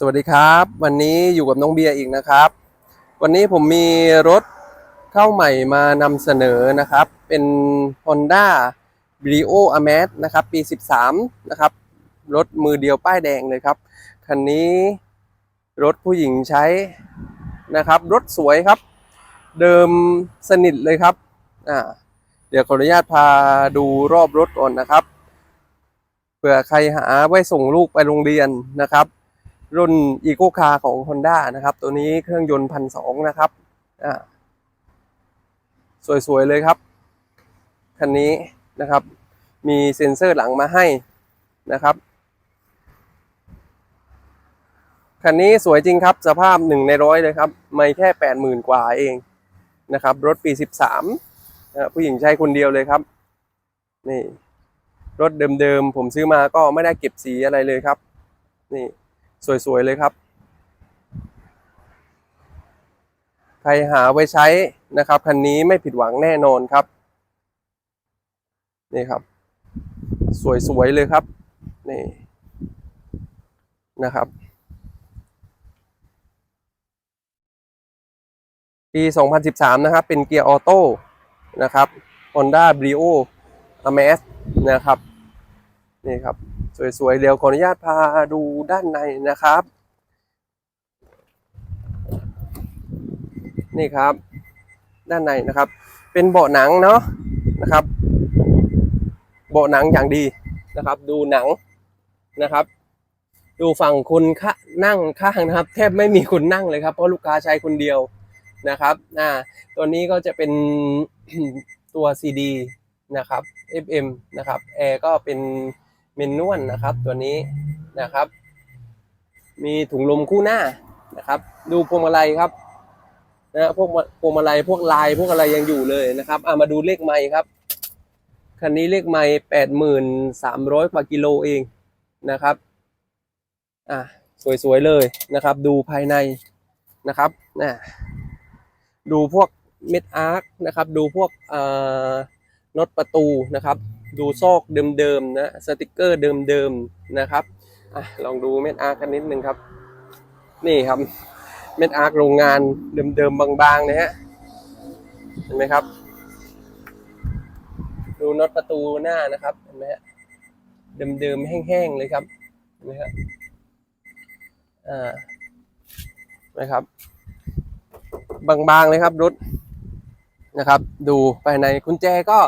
สวัสดีครับ วันนี้อยู่กับน้องเบียร์อีกนะครับ วันนี้ผมมีรถเข้าใหม่มานำเสนอนะครับ เป็น Honda Brio a m a z นะครับ ปี 13 นะครับ รถมือเดียวป้ายแดงเลยครับ คันนี้รถผู้หญิงใช้นะครับ รถสวยครับ เดิมสนิทเลยครับอ่าเดี๋ยวขออนุญาตพาดูรอบรถก่อนนะครับเผื่อใครหาไว้ส่งลูกไปโรงเรียนนะครับ รุ่น e c o Car ของ Honda นะครับ ตัวนี้เครื่องยนต์พันสองนะครับอ่าสวย ๆ เลยครับ คันนี้นะครับ มีเซ็นเซอร์หลังมาให้นะครับ คันนี้สวยจริงครับ สภาพหนึ่งในร้อยเลยครับ ไม่แค่แปดหมื่นกว่าเองนะครับ รถปีสิบสามผู้หญิงใช้คนเดียวเลยครับ นี่ รถเดิมๆ ผมซื้อมาก็ไม่ได้เก็บสีอะไรเลยครับ นี่ สวย ๆ เลยครับ ใครหาไว้ใช้นะครับ คันนี้ไม่ผิดหวังแน่นอนครับ นี่ครับ สวย ๆ เลยครับ นี่นะครับปี 2013 นะครับ เป็นเกียร์ออโต้นะครับ Honda Brio a m a z นะครับ นี่ครับ สวยๆเดี๋ยวขออนุญาตพาดูด้านในนะครับ นี่ครับ ด้านในนะครับ เป็นเบาะหนังเนาะนะครับ เบาะหนังอย่างดีนะครับ ดูหนังนะครับ ดูฝั่งคุณข้านั่งข้างนะครับ แทบไม่มีคนนั่งเลยครับเพราะลูกค้าใช้คนเดียวนะครับอ่าตัวนี้ก็จะเป็นตัว CD นะครับ FM นะครับแอร์ก็เป็น มนนวลนะครับ ตัวนี้นะครับ มีถุงลมคู่หน้านะครับ ดูพวงมาลัยครับนะพวกพวงมาลัยพวกลายพวกอะไรยังอยู่เลยนะครับอ่ามาดูเลขไม้ครับคันนี้เลขไม้แปดหมื่นสามร้อยกว่ากิโลเองนะครับอ่าสวยๆเลยนะครับ ดูภายในนะครับนะดูพวกเม็ดอาร์คนะครับ ดูพวกเอ่อน็อตประตูนะครับ ดูซอกเดิมๆนะสติกเกอร์เดิมๆนะครับอลองดูเม็ดอาร์กันนิดนึงครับ นี่ครับเม็ดอาร์โรงงานเดิมๆบางๆนะฮะเห็นไหมครับ ดูน็อตประตูหน้านะครับเห็นไหมฮะเดิมๆแห้งๆเลยครับเห็นไหมครับอ่าเห็นไหมครับ บางๆเลยครับรถนะครับ ดูภายในกุญแจก็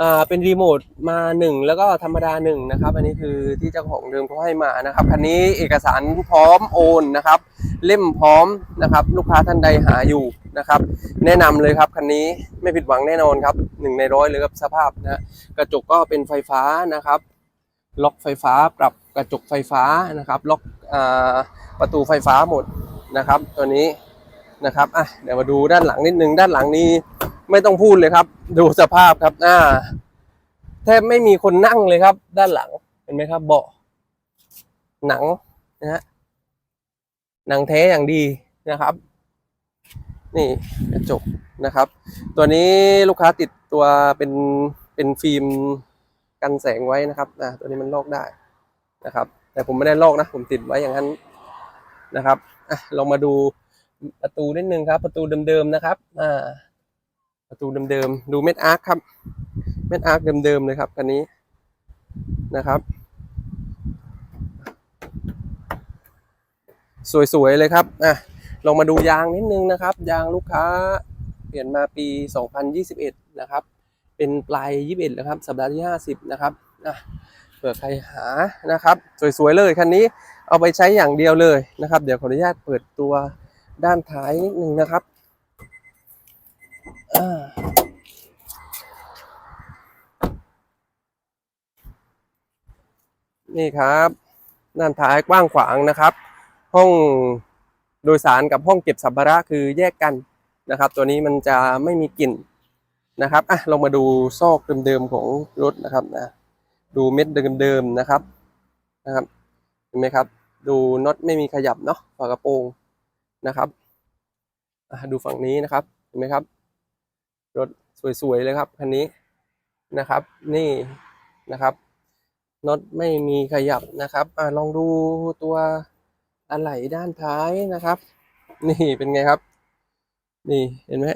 อ่าเป็นรีโมทมาหนึ่งแล้วก็ธรรมดาหนึ่งนะครับ อันนี้คือที่เจ้าของเดิมเขาให้มานะครับคันนี้เอกสารพร้อมโอนนะครับ เล่มพร้อมนะครับ ลูกค้าท่านใดหาอยู่นะครับ แนะนำเลยครับคันนี้ไม่ผิดหวังแน่นอนครับหนึ่งในร้อยเลยครับสภาพนะกระจกก็เป็นไฟฟ้านะครับ ล็อกไฟฟ้าปรับกระจกไฟฟ้านะครับ ล็อกอาประตูไฟฟ้าหมดนะครับ ตัวนี้นะครับอะเดี๋ยวมาดูด้านหลังนิดนึงด้านหลังนี้ ไม่ต้องพูดเลยครับ ดูสภาพครับอ่าแทบไม่มีคนนั่งเลยครับ ด้านหลังเห็นไหมครับ เบาะหนังนะฮะหนังแท้อย่างดีนะครับ นี่กระจกนะครับ ตัวนี้ลูกค้าติดตัวเป็นเป็นฟิล์มกันแสงไว้นะครับอ่าตัวนี้มันลอกได้นะครับ แต่ผมไม่ได้ลอกนะ ผมติดไว้อย่างนั้นนะครับอะลองมาดูประตูนิดนึงครับ ประตูเดิมๆนะครับ อ่า ประตูเดิมๆ ดูเม็ดอาร์คครับ เม็ดอาร์คเดิมๆเลยครับคันนี้นะครับ สวยๆเลยครับอะลองมาดูยางนิดนึงนะครับ ยางลูกค้าเปลี่ยนมาปี 2021 นะครับ เป็นปลาย 21 แล้วครับ สัปดาห์ที่ 50 นะครับอะเผื่อใครหานะครับ สวยๆเลยคันนี้เอาไปใช้อย่างเดียวเลยนะครับ เดี๋ยวขออนุญาตเปิดตัวด้านท้ายนิดนึงนะครับ นี่ครับด้านท้ายกว้างขวางนะครับ ห้องโดยสารกับห้องเก็บสัมภาระคือแยกกันนะครับ ตัวนี้มันจะไม่มีกลิ่นนะครับอะลองมาดูซอกเดิมๆของรถนะครับนะดูเม็ดเดิมๆนะครับนะครับเห็นไหมครับ ดูน็อตไม่มีขยับเนาะฝากระโปรงนะครับอะดูฝั่งนี้นะครับเห็นไหมครับ รถสวยๆเลยครับคันนี้นะครับ นี่นะครับน็อตไม่มีขยับนะครับอ่าลองดูตัวอะไหล่ด้านท้ายนะครับ นี่เป็นไงครับ นี่เห็นไหม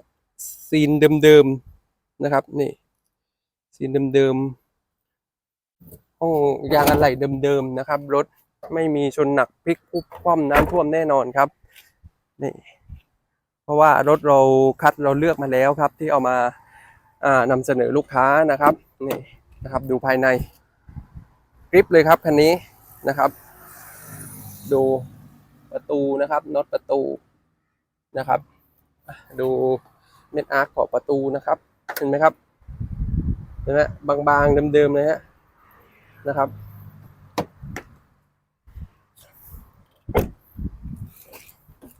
ซีนเดิมๆนะครับ นี่ซีนเดิมๆห้องยางอะไหล่เดิมๆนะครับรถไม่มีชนหนักพลิกอุบคว่ำน้ำท่วมแน่นอนครับ นี่ ราะว่ารถเราคัดเราเลือกมาแล้วครับ ที่เอามาอ่านำเสนอลูกค้านะครับนี่นะครับดูภายในกริปเลยครับคันนี้นะครับ ดูประตูนะครับน็อตประตูนะครับ ดูเม็ดอาร์คของประตูนะครับเห็นไหมครับเห็นไหมบางๆเดิมๆเลยฮะนะครับ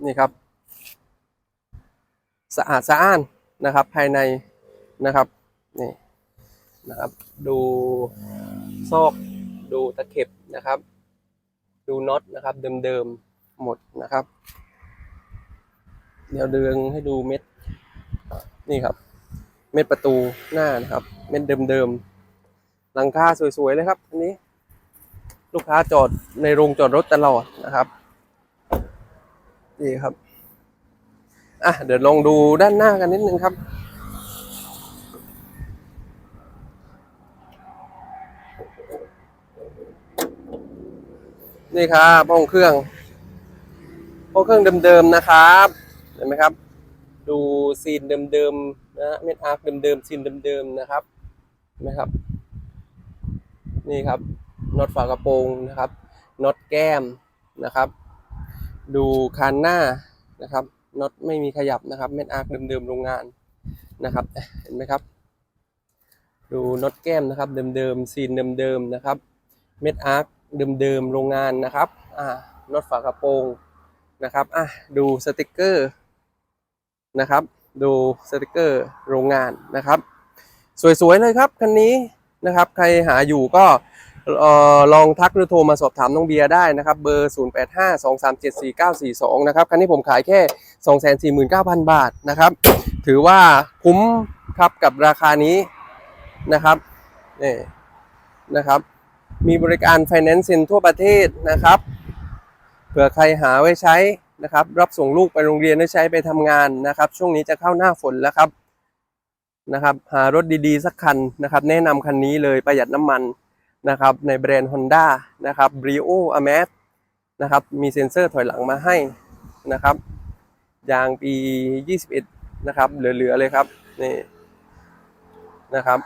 นี่ครับ สะอาดสะอ้านนะครับ ภายในนะครับนี่นะครับ ดูซอกดูตะเข็บนะครับ ดูน็อตนะครับ เดิมๆหมดนะครับ เดี๋ยวเดืองให้ดูเม็ดนี่ครับ เม็ดประตูหน้านะครับ เม็ดเดิมๆหลังคาสวยๆเลยครับอันนี้ ลูกค้าจอดในโรงจอดรถตลอดนะครับนี่ครับ อะเดี๋ยวลองดูด้านหน้ากันนิดนึงครับ นี่ครับห้องเครื่องห้องเครื่องเดิมๆนะครับเห็นไหมครับ ดูซีนเดิมๆนะเม็ดอาร์คเดิมๆซีนเดิมๆนะครับเห็นไหมครับ นี่ครับน็อตฝากระโปรงนะครับน็อตแก้มนะครับ ดูคานหน้านะครับ น็อตไม่มีขยับนะครับเม็ดอาร์คเดิมๆโรงงานนะครับเห็นไหมครับ ดูน็อตแก้มนะครับ เดิมๆซีนเดิมๆนะครับเม็ดอาร์คเดิมๆโรงงานนะครับอ่าน็อตฝากระโปรงนะครับอะดูสติกเกอร์นะครับดูสติกเกอร์โรงงานนะครับ สวยๆเลยครับคันนี้นะครับ ใครหาอยู่ก็ ลองทักหรือโทรมาสอบถามน้องเบียร์ได้นะครับ เบอร์ 0852374942 นะครับ คันนี้ผมขายแค่ 249,000 บาทนะครับ ถือว่าคุ้มครับกับราคานี้นะครับนี่นะครับ มีบริการ Finance ทั่วประเทศนะครับ เผื่อใครหาไว้ใช้นะครับ รับส่งลูกไปโรงเรียนได้ใช้ไปทำงานนะครับ ช่วงนี้จะเข้าหน้าฝนแล้วครับนะครับ หารถดีๆ สักคันนะครับ แนะนำคันนี้เลยประหยัดน้ำมัน นะครับในแบรนด์ Honda นะครับ Brio a m a z นะครับมีเซ็นเซอร์ถอยหลังมาให้นะครับยางปี 21 นะครับ เหลือ ๆ เลยครับนี่นะครับ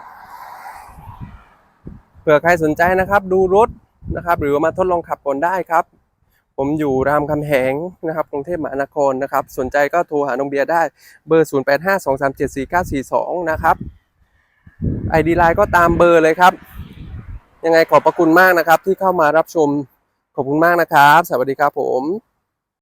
เผื่อใครสนใจนะครับดูรถนะครับ หรือมาทดลองขับก่อนได้ครับ ผมอยู่รามคำแหงนะครับกรุงเทพมหานครนะครับ สนใจก็โทรหาน้องเบียร์ได้เบอร์ 0852374942 นะครับไอดีไลน์ก็ตามเบอร์เลยครับ ยังไงขอบพระคุณมากนะครับ ที่เข้ามารับชมขอบคุณมากนะครับ สวัสดีครับผม